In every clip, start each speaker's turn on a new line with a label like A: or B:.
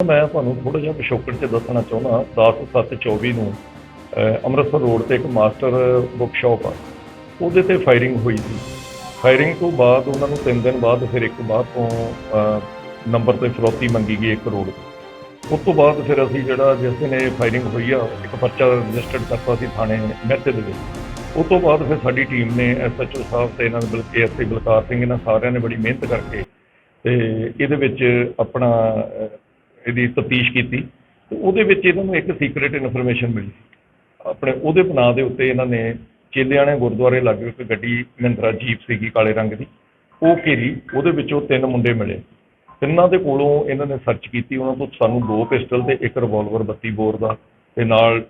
A: ਮੈਂ ਤੁਹਾਨੂੰ ਥੋੜਾ ਜਿਹਾ ਪਿਛੋਕੜ 'ਚ ਦੱਸਣਾ ਚਾਹੁੰਦਾ 10/7/24 ਨੂੰ ਅੰਮ੍ਰਿਤਸਰ ਰੋਡ ਤੇ ਇੱਕ ਮਾਸਟਰ ਬੁੱਕ ਸ਼ਾਪ ਆ। ਉਹਦੇ ਤੇ ਫਾਇਰਿੰਗ ਹੋਈ ਸੀ। ਫਾਇਰਿੰਗ ਤੋਂ ਬਾਅਦ ਉਹਨਾਂ ਨੂੰ 3 ਦਿਨ ਬਾਅਦ ਫਿਰ ਇੱਕ ਬਾਅਦ ਤੋਂ ਨੰਬਰ ਤੇ ਫਰੋਤੀ ਮੰਗੀ ਗਈ ਇੱਕ ਕਰੋੜ ਉਸ ਤੋਂ ਬਾਅਦ ਫਿਰ ਅਸੀਂ ਜਿਹੜਾ ਜਿਸ ਦਿਨ ਇਹ ਫਾਇਰਿੰਗ ਹੋਈ ਆ, ਇੱਕ ਪਰਚਾ ਰਜਿਸਟਰਡ ਕਰਤਾ ਸੀ ਥਾਣੇ ਮਹਿਤੇ ਦੇ ਵਿੱਚ। ਉਸ ਤੋਂ ਬਾਅਦ ਫਿਰ ਸਾਡੀ ਟੀਮ ਨੇ ਐਸਐਚਓ ਸਾਹਿਬ ਤੇ ਇਹਨਾਂ ਦੇ ਬਲਕੇ ਐਸਆਈ ਬਲਕਾਰ ਸਿੰਘ ਇਹਨਾਂ ਸਾਰਿਆਂ ਨੇ ਬੜੀ ਮਿਹਨਤ ਕਰਕੇ ਤੇ ਇਹਦੇ ਵਿੱਚ ਆਪਣਾ ਇਹਦੀ ਤਫਤੀਸ਼ ਕੀਤੀ, ਤੇ ਉਹਦੇ ਵਿੱਚ ਇਹਨਾਂ ਨੂੰ ਇੱਕ ਸੀਕ੍ਰੀਟ ਇਨਫੋਰਮੇਸ਼ਨ ਮਿਲੀ। ਆਪਣੇ ਉਹਦੇ ਬਣਾ ਦੇ ਉੱਤੇ ਇਹਨਾਂ ਨੇ ਚੇਲਿਆਣੇ ਗੁਰਦੁਆਰੇ ਲਾਗੇ ਇੱਕ ਗੱਡੀ ਮਹਿੰਦਰਾ ਜੀਪ ਸੀਗੀ ਕਾਲੇ ਰੰਗ ਦੀ। ਉਹ ਘੇਰੀ, ਉਹਦੇ ਵਿੱਚੋਂ ਤਿੰਨ ਮੁੰਡੇ ਮਿਲੇ। ਤਿੰਨਾਂ ਦੇ ਕੋਲੋਂ ਇਹਨਾਂ ਨੇ ਸਰਚ ਕੀਤੀ, ਉਹਨਾਂ ਤੋਂ ਸਾਨੂੰ ਦੋ ਪਿਸਟਲ ਤੇ ਇੱਕ ਰਿਵਾਲਵਰ 32 ਬੋਰ ਦਾ, ਤੇ ਨਾਲ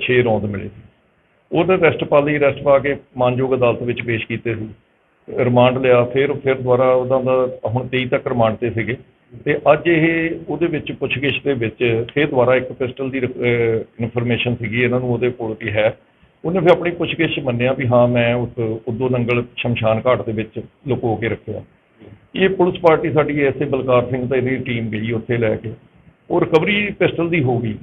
A: 6 ਰੌਂਦ ਮਿਲੇ ਸੀ। ਉਹਦੇ ਰੈਸਟ ਪਾ ਲਈ ਰੈਸਟ ਪਾ ਕੇ ਮਾਨਯੋਗ ਅਦਾਲਤ ਵਿੱਚ ਪੇਸ਼ ਕੀਤੇ ਸੀ। ਰਿਮਾਂਡ ਲਿਆ, ਫਿਰ ਫਿਰ ਦੁਬਾਰਾ ਉਹਨਾਂ ਦਾ ਹੁਣ 23 ਤੱਕ ਰਿਮਾਂਡ ਤੇ ਸੀਗੇ। ਤੇ ਅੱਜ ਇਹ ਉਹਦੇ ਵਿੱਚ ਪੁੱਛਗਿੱਛ ਦੇ ਵਿੱਚ ਫਿਰ ਦੁਬਾਰਾ ਇੱਕ ਪਿਸਟਲ ਦੀ ਇਨਫੋਰਮੇਸ਼ਨ ਸੀਗੀ, ਇਹਨਾਂ ਨੂੰ ਉਹਦੇ ਕੋਲ ਵੀ ਹੈ। ਉਹਨੇ ਫਿਰ ਆਪਣੀ ਪੁੱਛਗਿੱਛ ਮੰਨਿਆ ਵੀ ਹਾਂ, ਮੈਂ ਉਸ ਉਦੋਂ ਨੰਗਲ ਸ਼ਮਸ਼ਾਨ ਘਾਟ ਦੇ ਵਿੱਚ ਲੁਕੋ ਕੇ ਰੱਖਿਆ। ਇਹ ਪੁਲਿਸ ਪਾਰਟੀ ਸਾਡੀ ਐਸਏ ਬਲਕਾਰ ਸਿੰਘ ਤੇ ਇਹਦੀ ਟੀਮ ਗਈ ਉੱਥੇ ਲੈ ਕੇ। ਉਹ ਰਿਕਵਰੀ ਪਿਸਟਲ ਦੀ ਹੋ ਗਈ।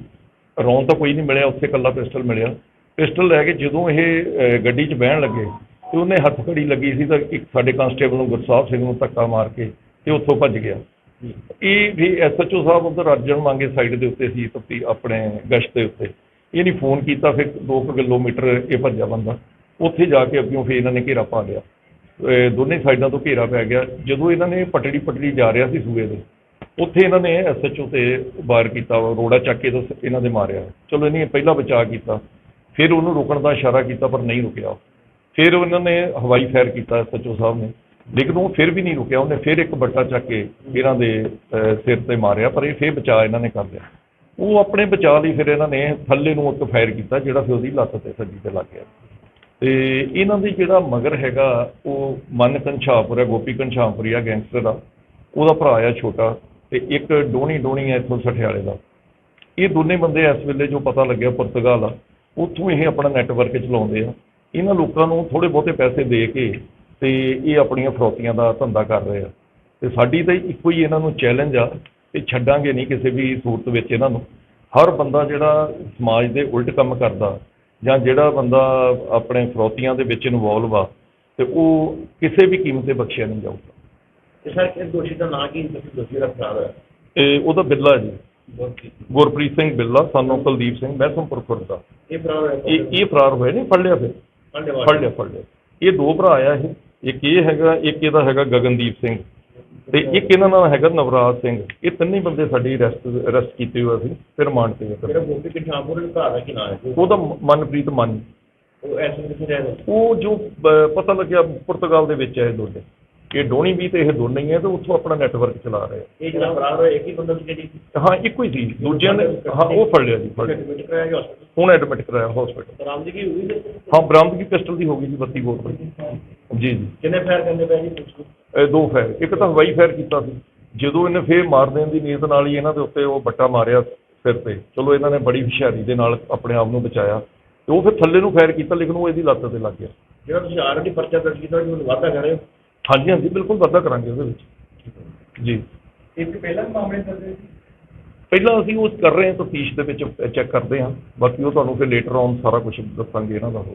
A: ਰੌਂਦ ਤਾਂ ਕੋਈ ਨਹੀਂ ਮਿਲਿਆ, ਉੱਥੇ ਇਕੱਲਾ ਪਿਸਟਲ ਮਿਲਿਆ। ਪਿਸਟਲ ਲੈ ਕੇ ਜਦੋਂ ਇਹ ਗੱਡੀ 'ਚ ਬਹਿਣ ਲੱਗੇ, ਤੇ ਉਹਨੇ ਹੱਥ ਘੜੀ ਲੱਗੀ ਸੀ ਤਾਂ ਇੱਕ ਸਾਡੇ ਕਾਂਸਟੇਬਲ ਨੂੰ ਗੁਰਸਾਹਿਬ ਸਿੰਘ ਨੂੰ ਧੱਕਾ ਮਾਰ ਕੇ ਤੇ ਉੱਥੋਂ ਭੱਜ ਗਿਆ। ਇਹ ਵੀ ਐਸਐਚਓ ਸਾਹਿਬ ਉਧਰ ਅਰਜਨ ਮੰਗੇ ਸਾਈਡ ਦੇ ਉੱਤੇ ਸੀ ਤਪਤੀ ਆਪਣੇ ਗਸ਼ਤ ਦੇ ਉੱਤੇ। ਇਹ ਨਹੀਂ ਫੋਨ ਕੀਤਾ, ਫਿਰ 2 ਕਿਲੋਮੀਟਰ ਇਹ ਭੱਜਿਆ ਬੰਦਾ। ਉੱਥੇ ਜਾ ਕੇ ਅੱਗਿਓਂ ਫਿਰ ਇਹਨਾਂ ਨੇ ਘੇਰਾ ਪਾ ਲਿਆ। ਦੋਨੇ ਸਾਈਡਾਂ ਤੋਂ ਘੇਰਾ ਪੈ ਗਿਆ। ਜਦੋਂ ਇਹਨਾਂ ਨੇ ਪਟੜੀ ਪਟੜੀ ਜਾ ਰਿਹਾ ਸੀ ਸੂਏ ਦੇ, ਉੱਥੇ ਇਹਨਾਂ ਨੇ ਐਸਐਚਓ ਤੇ ਵਾਰ ਕੀਤਾ, ਰੋੜਾ ਚੱਕ ਕੇ ਤਾਂ ਇਹਨਾਂ ਦੇ ਮਾਰਿਆ। ਚਲੋ ਇਹਨੇ ਪਹਿਲਾਂ ਬਚਾਅ ਕੀਤਾ। ਫਿਰ ਉਹਨੂੰ ਰੁਕਣ ਦਾ ਇਸ਼ਾਰਾ ਕੀਤਾ, ਪਰ ਨਹੀਂ ਰੁਕਿਆ। ਫਿਰ ਉਹਨਾਂ ਨੇ ਹਵਾਈ ਫਾਇਰ ਕੀਤਾ ਐਸਐਚਓ ਸਾਹਿਬ ਨੇ। ਲੇਕਿਨ ਉਹ ਫਿਰ ਵੀ ਨਹੀਂ ਰੁਕਿਆ, ਉਹਨੇ ਫਿਰ ਇੱਕ ਬੱਟਾ ਚੱਕ ਕੇ ਇਹਨਾਂ ਦੇ ਸਿਰ ਤੇ ਮਾਰਿਆ, ਪਰ ਇਹ ਫਿਰ ਬਚਾਅ ਇਹਨਾਂ ਨੇ ਕਰ ਲਿਆ। ਉਹ ਆਪਣੇ ਬਚਾਅ ਲਈ ਫਿਰ ਇਹਨਾਂ ਨੇ ਥੱਲੇ ਨੂੰ ਇੱਕ ਫਾਇਰ ਕੀਤਾ, ਜਿਹੜਾ ਫਿਰ ਉਹਦੀ ਲੱਤ ਤੇ ਸੱਜੀ ਤੇ ਲੱਗ ਗਿਆ। ਤੇ ਇਹਨਾਂ ਦੀ ਜਿਹੜਾ ਮਗਰ ਹੈਗਾ, ਉਹ ਮਨ ਕੰਛਾਪੁਰ ਹੈ, ਗੋਪੀ ਕੰਛਾਪੁਰੀ ਆ, ਗੈਂਗਸਟਰ ਆ ਉਹਦਾ ਭਰਾ ਆ ਛੋਟਾ, ਤੇ ਇੱਕ ਡੋਣੀ ਡੋਣੀ ਹੈ ਇੱਥੋਂ ਸਠਿਆਲੇ ਦਾ। ਇਹ ਦੋਨੇ ਬੰਦੇ ਇਸ ਵੇਲੇ ਜੋ ਪਤਾ ਲੱਗਿਆ, ਪੁਰਤਗਾਲ ਆ, ਉੱਥੋਂ ਇਹ ਆਪਣਾ ਨੈਟਵਰਕ ਚਲਾਉਂਦੇ ਆ। ਇਹਨਾਂ ਲੋਕਾਂ ਨੂੰ ਥੋੜੇ ਬਹੁਤੇ ਪੈਸੇ ਦੇ ਕੇ ਤੇ ਇਹ ਆਪਣੀਆਂ ਫਰੋਤੀਆਂ ਦਾ ਧੰਦਾ ਕਰ ਰਹੇ ਆ। ਤੇ ਸਾਡੀ ਤਾਂ ਇੱਕੋ ਹੀ ਇਹਨਾਂ ਨੂੰ ਚੈਲੰਜ ਆ ਕਿ ਛੱਡਾਂਗੇ ਨਹੀਂ ਕਿਸੇ ਵੀ ਸੂਰਤ ਵਿੱਚ ਇਹਨਾਂ ਨੂੰ। ਹਰ ਬੰਦਾ ਜਿਹੜਾ ਸਮਾਜ ਦੇ ਉਲਟ ਕੰਮ ਕਰਦਾ ਜਾਂ ਜਿਹੜਾ ਬੰਦਾ ਆਪਣੇ ਫਰੋਤੀਆਂ ਦੇ ਵਿੱਚ ਇਨਵੋਲਵ ਆ ਤੇ ਉਹ ਕਿਸੇ ਵੀ ਕੀਮਤ ਤੇ ਬਖਸ਼ਿਆ ਨਹੀਂ ਜਾਊਗਾ।
B: ਤੇ ਸਰ ਇਸ ਦੋਸ਼ੀ ਦਾ ਨਾਂ ਕੀ ਦੋਸ਼ੀ ਦਾ ਫਰਾਰ ਹੋਇਆ
A: ਤੇ ਉਹਦਾ ਬਿੱਲਾ ਜੀ। ਗੁਰਪ੍ਰੀਤ ਸਿੰਘ। ਬਿੱਲਾ ਸਾਨੂੰ ਕੁਲਦੀਪ ਸਿੰਘ ਮਹਿਸਮਪੁਰ ਖੁਰਦ ਦਾ
B: ਇਹ ਫਰਾਰ ਹੋਇਆ
A: ਇਹ ਇਹ ਫਰਾਰ ਹੋਏ ਨੇ ਫੜ ਲਿਆ ਫਿਰ। ਫੜ ਲਿਆ ਫੜ ਲਿਆ। ਇਹ ਦੋ ਭਰਾ ਆ ਇਹ। ਇੱਕ ਇਹ ਹੈਗਾ ਇੱਕ ਇਹਦਾ ਹੈਗਾ ਗਗਨਦੀਪ ਸਿੰਘ ਤੇ ਇੱਕ ਇਹਨਾਂ ਨਾਲ ਹੈਗਾ ਨਵਰਾਜ ਸਿੰਘ। ਇਹ ਤਿੰਨੇ ਬੰਦੇ ਸਾਡੀ ਅਰੈਸਟ ਅਰੈਸਟ ਕੀਤੇ ਹੋਏ ਸੀ ਫਿਰ ਰਿਮਾਂਡ ਤੇ ਆ।
B: ਜਿਹੜਾ ਗੋਪੀ ਕਿਠਾਪੁਰ ਦੇ ਘਰ ਦਾ ਕੀ ਨਾਂ ਹੈ
A: ਉਹਦਾ ਮਨਪ੍ਰੀਤ ਮਨ।
B: ਉਹ ਐਸੇ ਕਿੱਥੇ ਰਹਿ ਰਿਹਾ
A: ਉਹ ਜੋ ਪਤਾ ਲੱਗਿਆ ਪੁਰਤਗਾਲ ਦੇ ਵਿੱਚ ਹੈ ਇਹ ਦੋਨੇ। ਇਹ ਡੋਣੀ ਵੀ ਤੇ ਇਹ ਦੋਨੇ ਹੀ ਹੈ ਤੇ ਉੱਥੋਂ ਆਪਣਾ ਨੈਟਵਰਕ ਚਲਾ ਰਹੇ
B: ਇਹ ਜਿਹੜਾ ਫਰਾਰ ਹੋਇਆ ਇੱਕ ਹੀ ਬੰਦਾ ਸੀ ਜਿਹੜੀ?
A: ਹਾਂ ਇੱਕੋ ਹੀ ਸੀ। ਦੂਜਿਆਂ ਨੇ ਹਾਂ ਉਹ ਫੜ ਲਿਆ ਜੀ ਫੜ ਲਿਆ। ਹੁਣ ਐਡਮਿਟ ਕਰਾਇਆ ਹਸਪੀਟਲ
B: ਬਰਾਮਦਗੀ ਹੋਈ ਤੇ
A: ਹਾਂ ਬਰਾਮਦਗੀ ਪਿਸਟਲ ਦੀ ਹੋ ਗਈ ਜੀ 32 ਬੋਰ ਦੀ ਜੀ ਜੀ।
B: ਕਿੰਨੇ ਫਾਇਰ ਕਰਨੇ ਪਏ ਜੀ
A: ਇਹ ਦੋ ਫਾਇਰ ਇੱਕ ਤਾਂ ਹਵਾਈ ਫਾਇਰ ਕੀਤਾ ਸੀ। ਜਦੋਂ ਇਹਨੇ ਫੇਰ ਮਾਰ ਦੇਣ ਦੀ ਨੀਅਤ ਨਾਲ ਹੀ ਇਹਨਾਂ ਦੇ ਉੱਤੇ ਉਹ ਬੱਟਾ ਮਾਰਿਆ ਸਿਰ ਤੇ। ਚਲੋ ਇਹਨਾਂ ਨੇ ਬੜੀ ਹੁਸ਼ਿਆਰੀ ਦੇ ਨਾਲ ਆਪਣੇ ਆਪ ਨੂੰ ਬਚਾਇਆ। ਤੇ ਉਹ ਫਿਰ ਥੱਲੇ ਨੂੰ ਫਾਇਰ ਕੀਤਾ ਲੇਕਿਨ ਉਹ ਇਹਦੀ ਲੱਤ ਤੇ ਲੱਗ ਗਿਆ।
B: ਜਿਹੜਾ ਤੁਸੀਂ ਆਲਰੇਡੀ ਪਰਚਾ ਦਰਜ ਕੀਤਾ ਜੀ ਉਹਨੂੰ ਵਾਅਦਾ ਕਰ ਰਹੇ ਹੋ
A: ਹਾਂਜੀ ਹਾਂਜੀ ਬਿਲਕੁਲ ਵਾਧਾ ਕਰਾਂਗੇ ਉਹਦੇ ਵਿੱਚ। ਜੀ।
B: ਇੱਕ ਪਹਿਲਾਂ ਮਾਮਲੇ ਦਰਜ
A: ਪਹਿਲਾਂ ਅਸੀਂ ਉਹ ਕਰ ਰਹੇ ਹਾਂ ਤਫਤੀਸ਼ ਦੇ ਵਿੱਚ ਚੈੱਕ ਕਰਦੇ ਹਾਂ। ਬਾਕੀ ਉਹ ਤੁਹਾਨੂੰ ਫਿਰ ਲੇਟਰ ਔਨ ਸਾਰਾ ਕੁਝ ਦੱਸਾਂਗੇ ਇਹਨਾਂ ਦਾ ਉਹ